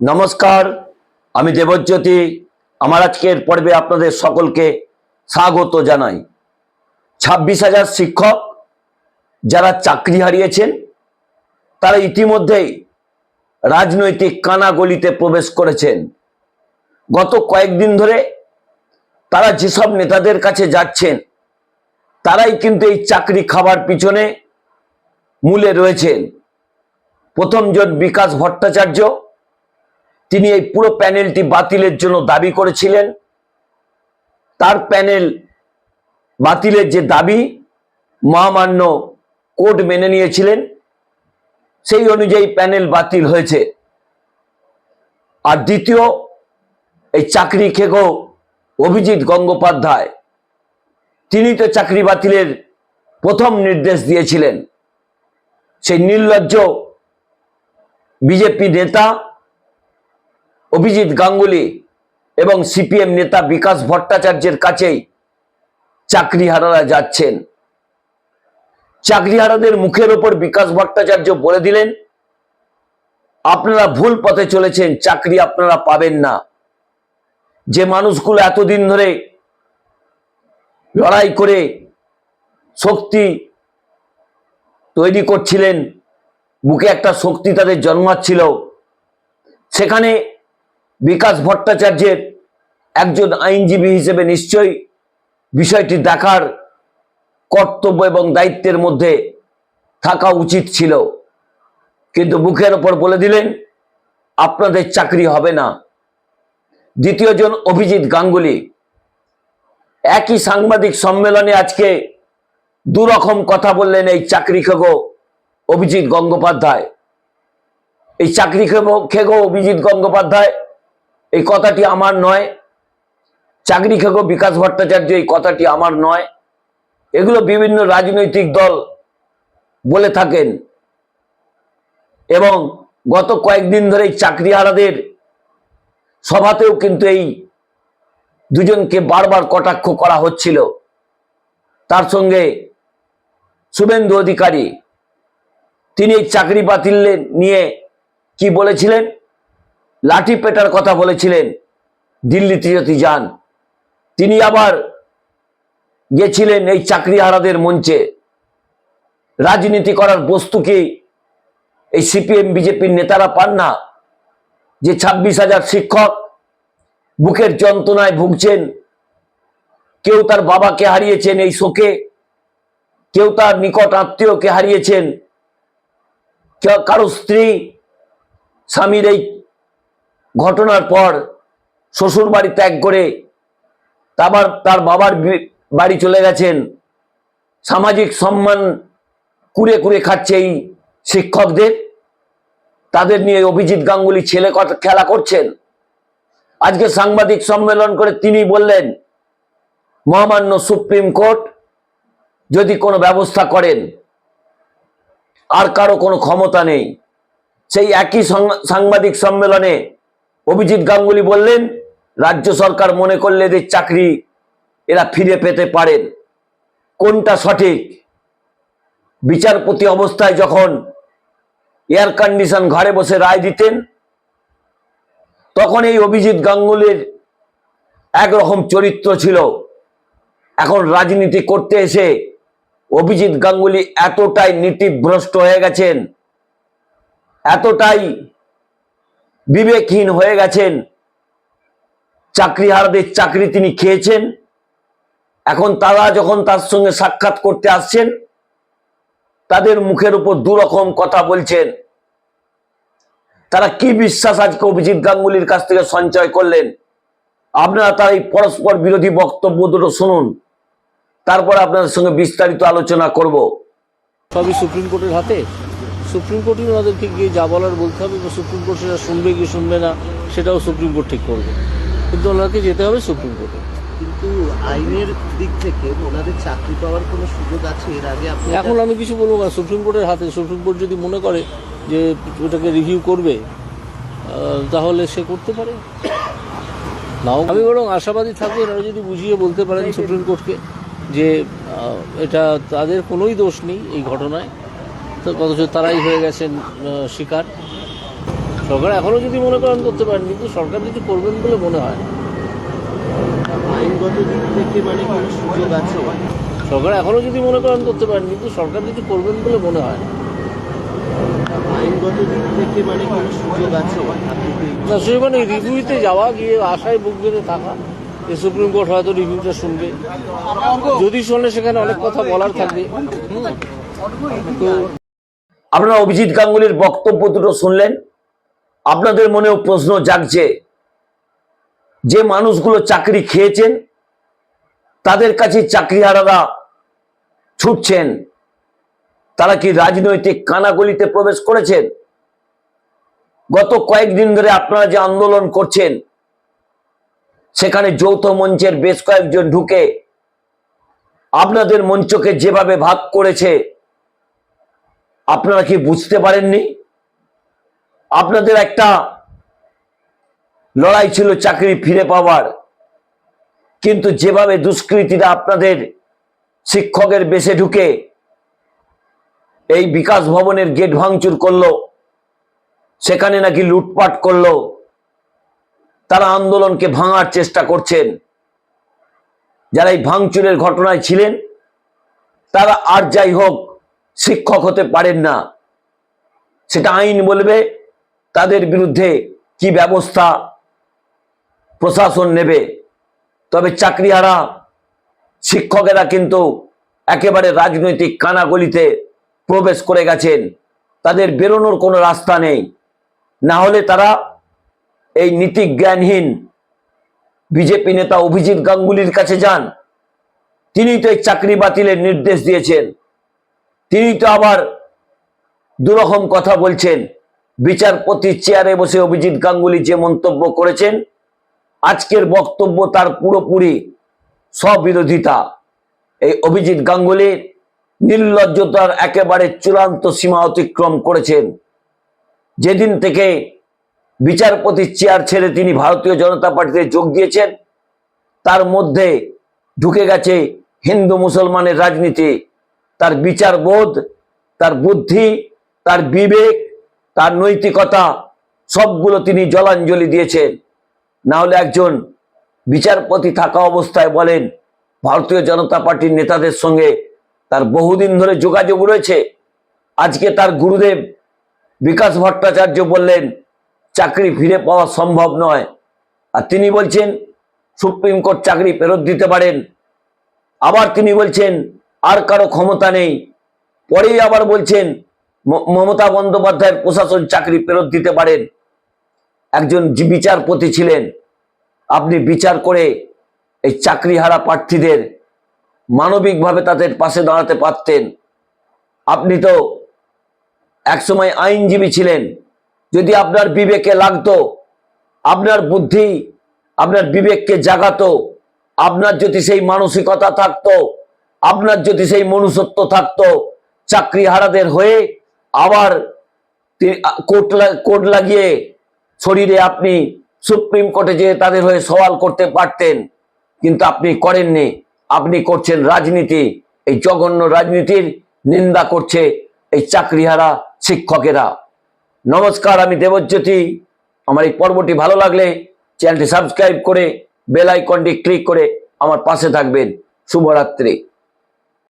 নমস্কার, আমি দেবজ্যোতি। আমার আজকের পর্বে আপনাদের সকলকে স্বাগত জানাই। ছাব্বিশ হাজার শিক্ষক যারা চাকরি হারিয়েছেন, তারা ইতিমধ্যেই রাজনৈতিক কানাগলিতে প্রবেশ করেছেন। গত কয়েকদিন ধরে তারা যেসব নেতাদের কাছে যাচ্ছেন, তারাই কিন্তু এই চাকরি খাবার পিছনে মূলে রয়েছেন। প্রথমজন বিকাশ ভট্টাচার্য তিনি এই পুরো প্যানেলটি বাতিলের জন্য দাবি করেছিলেন। তার প্যানেল বাতিলের যে দাবি, মহামান্য কোর্ট মেনে নিয়েছিলেন। সেই অনুযায়ী প্যানেল বাতিল হয়েছে। আর দ্বিতীয়, এই চাকরি খেগো অভিজিৎ গঙ্গোপাধ্যায়, তিনি তো চাকরি বাতিলের প্রথম নির্দেশ দিয়েছিলেন। সেই নির্লজ্জ বিজেপি নেতা অভিজিৎ গাঙ্গুলি এবং সিপিএম নেতা বিকাশ ভট্টাচার্যের কাছেই চাকরিহারারা যাচ্ছেন। চাকরিহারাদের মুখের ওপর বিকাশ ভট্টাচার্য বলে দিলেন, আপনারা ভুল পথে চলেছেন, চাকরি আপনারা পাবেন না। যে মানুষগুলো এতদিন ধরে লড়াই করে শক্তি তৈরি করছিলেন, বুকে একটা শক্তি তাদের জন্মাচ্ছিল, সেখানে বিকাশ ভট্টাচার্যের একজন আইনজীবী হিসেবে নিশ্চয়ই বিষয়টি দেখার কর্তব্য এবং দায়িত্বের মধ্যে থাকা উচিত ছিল। কিন্তু মুখের ওপর বলে দিলেন, আপনাদের চাকরি হবে না। দ্বিতীয়জন অভিজিৎ গাঙ্গুলি, একই সাংবাদিক সম্মেলনে আজকে দুরকম কথা বললেন এই চাকরি খেগো অভিজিৎ গঙ্গোপাধ্যায়। এই চাকরি খেগো অভিজিৎ গঙ্গোপাধ্যায় এই কথাটি আমার নয়। চাকরি খেগো বিকাশ ভট্টাচার্য, এই কথাটি আমার নয়। এগুলো বিভিন্ন রাজনৈতিক দল বলে থাকেন এবং গত কয়েকদিন ধরে এই চাকরিহারাদের সভাতেও কিন্তু এই দুজনকে বারবার কটাক্ষ করা হচ্ছিল। তার সঙ্গে শুভেন্দু অধিকারী, তিনি এই চাকরি বাতিল নিয়ে কি বলেছিলেন? লাঠি পেটার কথা বলেছিলেন দিল্লিতে যদি যান। তিনি আবার গেছিলেন এই চাকরিহারাদের মঞ্চে। রাজনীতি করার বস্তুকে এই সিপিএম, বিজেপির নেতারা পান না। যে ছাব্বিশ হাজার শিক্ষক বুকের যন্ত্রণায় ভুগছেন, কেউ তার বাবাকে হারিয়েছেন এই শোকে, কেউ তার নিকট আত্মীয়কে হারিয়েছেন কারও স্ত্রী, স্বামীর এই ঘটনার পর শ্বশুর বাড়ি ত্যাগ করে তারপর তার বাবার বাড়ি চলে গেছেন। সামাজিক সম্মান কুড়ে কুড়ে খাচ্ছে এই শিক্ষকদের। তাদের নিয়ে অভিজিৎ গাঙ্গুলি ছেলে কথা খেলা করছেন। আজকে সাংবাদিক সম্মেলন করে তিনি বললেন, মহামান্য সুপ্রিম কোর্ট যদি কোনো ব্যবস্থা করেন, আর কারও কোনো ক্ষমতা নেই। সেই একই সাংবাদিক সম্মেলনে অভিজিৎ গাঙ্গুলি বললেন, রাজ্য সরকার মনে করলে এদের চাকরি এরা ফিরে পেতে পারেন। কোনটা সঠিক? বিচারপতি অবস্থায় যখন এয়ার কন্ডিশন ঘরে বসে রায় দিতেন, তখন এই অভিজিৎ গাঙ্গুলির একরকম চরিত্র ছিল। এখন রাজনীতি করতে এসে অভিজিৎ গাঙ্গুলি এতটাই নীতিভ্রষ্ট হয়ে গেছেন, এতটাই বিবেকহীন হয়ে গেছেন। চাকরিহারাদের চাকরি তিনি খেয়েছেন। এখন তারা যখন তার সঙ্গে সাক্ষাৎ করতে আসছেন, তাদের মুখের উপর দুরকম কথা বলছেন। তারা কি বিশ্বাস আজকে অভিজিৎ গাঙ্গুলির কাছ থেকে সঞ্চয় করলেন? আপনারা তার এই পরস্পর বিরোধী বক্তব্য দুটো শুনুন। তারপর আপনাদের সঙ্গে বিস্তারিত আলোচনা করব। সবই সুপ্রিম কোর্টের হাতে? সুপ্রিম কোর্টই ওনাদেরকে গিয়ে যা বলার বলতে হবে বা সুপ্রিম কোর্ট সেটা শুনবে কি শুনবে না সেটাও সুপ্রিম কোর্ট ঠিক করবে। কিন্তু ওনাকে যেতে হবে সুপ্রিম কোর্টে। কিন্তু আইনের দিক থেকে ওনাদের চাকরি পাওয়ার কোনো সুযোগ আছে? এর আগে আপনি এখন আমি কিছু বলব না। সুপ্রিম কোর্টের হাতে সুপ্রিম কোর্ট যদি মনে করে যে ওটাকে রিভিউ করবে তাহলে সে করতে পারে। নাও আমি বরং আশাবাদী থাকব এনারা যদি বুঝিয়ে বলতে পারেন সুপ্রিম কোর্টকে যে এটা তাদের কোনোই দোষ নেই এই ঘটনায়। তো অথচ তারাই হয়ে গেছেন শিকার। সরকার এখনও যদি মনে করেন করতে পারেন কিন্তু সরকার কিছু করবেন বলে মনে হয়। আইনগত দিক থেকে মানে কোনো সুযোগ আছে? সরকার এখনও যদি মনে করেন করতে পারেন কিন্তু সরকার কিছু করবেন বলে মনে হয়। আইনগত দিক থেকে মানে কোনো সুযোগ আছে? না সেই মানে রিভিউতে যাওয়া গিয়ে আশায় বুক বেঁধে থাকা। যে সুপ্রিম কোর্ট হয়তো রিভিউটা শুনবে। যদি শোনে সেখানে অনেক কথা বলার থাকবে। তো আপনারা অভিজিৎ গাঙ্গুলির বক্তব্য দুটো শুনলেন। আপনাদের মনেও প্রশ্ন জাগছে যে মানুষগুলো চাকরি খেয়েছেন, তাদের কাছে চাকরি চাকরিহারারা ছুটছেন, তারা কি রাজনৈতিক কানাগলিতে প্রবেশ করেছেন? গত কয়েকদিন ধরে আপনারা যে আন্দোলন করছেন, সেখানে যৌথ মঞ্চের বেশ কয়েকজন ঢুকে আপনাদের মঞ্চকে যেভাবে ভাগ করেছে আপনারা কি বুঝতে পারেননি? আপনাদের একটা লড়াই ছিল চাকরি ফিরে পাওয়ার। কিন্তু যেভাবে দুষ্কৃতীরা আপনাদের শিক্ষকের বেশে ঢুকে এই বিকাশ ভবনের গেট ভাঙচুর করল, সেখানে নাকি লুটপাট করল, তারা আন্দোলনকে ভাঙার চেষ্টা করছেন। যারা এই ভাঙচুরের ঘটনায় ছিলেন, তারা আর যাই হোক শিক্ষক হতে পারেন না। সেটা আইন বলবে, তাদের বিরুদ্ধে কি ব্যবস্থা প্রশাসন নেবে। তবে চাকরিহারা শিক্ষকেরা কিন্তু একেবারে রাজনৈতিক কানাগলিতে প্রবেশ করে গেছেন। তাদের বেরোনোর কোনো রাস্তা নেই। না হলে তারা এই নীতি জ্ঞানহীন বিজেপি নেতা অভিজিৎ গাঙ্গুলির কাছে যান। তিনি তো এই চাকরি বাতিলের নির্দেশ দিয়েছেন। তিনি তো আবার দুরকম কথা বলছেন। বিচারপতির চেয়ারে বসে অভিজিৎ গাঙ্গুলি যে মন্তব্য করেছেন, আজকের বক্তব্য তার পুরোপুরি স্ববিরোধিতা। এই অভিজিৎ গাঙ্গুলি নির্লজ্জতার একেবারে চূড়ান্ত সীমা অতিক্রম করেছেন। যেদিন থেকে বিচারপতির চেয়ার ছেড়ে তিনি ভারতীয় জনতা পার্টিতে যোগ দিয়েছেন, তার মধ্যে ঢুকে গেছে হিন্দু মুসলমানের রাজনীতি তার বিচার বোধ, তার বুদ্ধি, তার বিবেক, তার নৈতিকতা, সবগুলো তিনি জলাঞ্জলি দিয়েছেন। না হলে একজন বিচারপতি থাকা অবস্থায় বলেন, ভারতীয় জনতা পার্টির নেতাদের সঙ্গে তার বহুদিন ধরে যোগাযোগ রয়েছে। আজকে তার গুরুদেব বিকাশ ভট্টাচার্য বললেন, চাকরি ফিরে পাওয়া সম্ভব নয়। আর তিনি বলছেন, সুপ্রিম কোর্ট চাকরি ফেরত দিতে পারেন। আবার তিনি বলছেন আর কারও ক্ষমতা নেই। পরেই আবার বলছেন মমতা বন্দ্যোপাধ্যায়ের প্রশাসন চাকরি ফেরত দিতে পারেন। একজন বিচারপতি ছিলেন। আপনি বিচার করে এই চাকরিহারা প্রার্থীদের মানবিকভাবে তাদের পাশে দাঁড়াতে পারতেন। আপনি তো একসময় আইনজীবী ছিলেন। যদি আপনার বিবেকে লাগতো, আপনার বুদ্ধি, আপনার বিবেককে জাগাতো, আপনার যদি সেই মানসিকতা থাকতো আপনার যদি সেই মনুষ্যত্ব থাকতো, চাকরি হারাদের হয়ে আবার কোর্ট লাগিয়ে শরীরে আপনি সুপ্রিম কোর্টে যেয়ে তাদের হয়ে সওয়াল করতে পারতেন, কিন্তু আপনি করেননি। আপনি করছেন রাজনীতি। এই জঘন্য রাজনীতির নিন্দা করছে এই চাকরিহারা শিক্ষকেরা। নমস্কার, আমি দেবজ্যোতি। আমার এই পর্বটি ভালো লাগলে চ্যানেলটি সাবস্ক্রাইব করে বেল আইকনটি ক্লিক করে আমার পাশে থাকবেন। শুভরাত্রি।